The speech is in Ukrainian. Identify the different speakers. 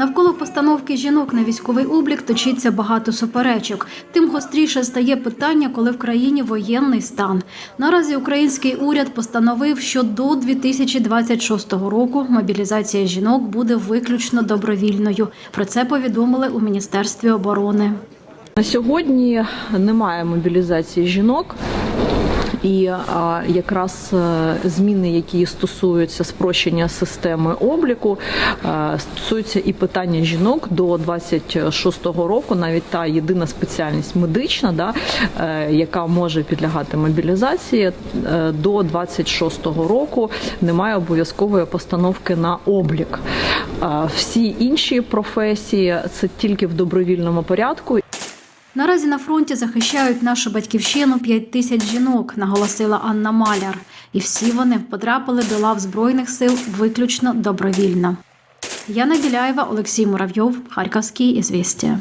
Speaker 1: Навколо постановки жінок на військовий облік точиться багато суперечок. Тим гостріше стає питання, коли в країні воєнний стан. Наразі український уряд постановив, що до 2026 року мобілізація жінок буде виключно добровільною. Про це повідомили у міністерстві оборони.
Speaker 2: На сьогодні немає мобілізації жінок. І а, якраз е, зміни, які стосуються спрощення системи обліку, е, стосуються і питання жінок до 26-го року, навіть та єдина спеціальність медична, да, е, яка може підлягати мобілізації, до 26-го року немає обов'язкової постановки на облік. Е, Всі інші професії це тільки в добровільному порядку.
Speaker 1: Наразі на фронті захищають нашу батьківщину 5 тисяч жінок, наголосила Анна Маляр. І всі вони потрапили до лав збройних сил виключно добровільно. Яна Біляєва, Олексій Муравйов, Харківський ізвістія.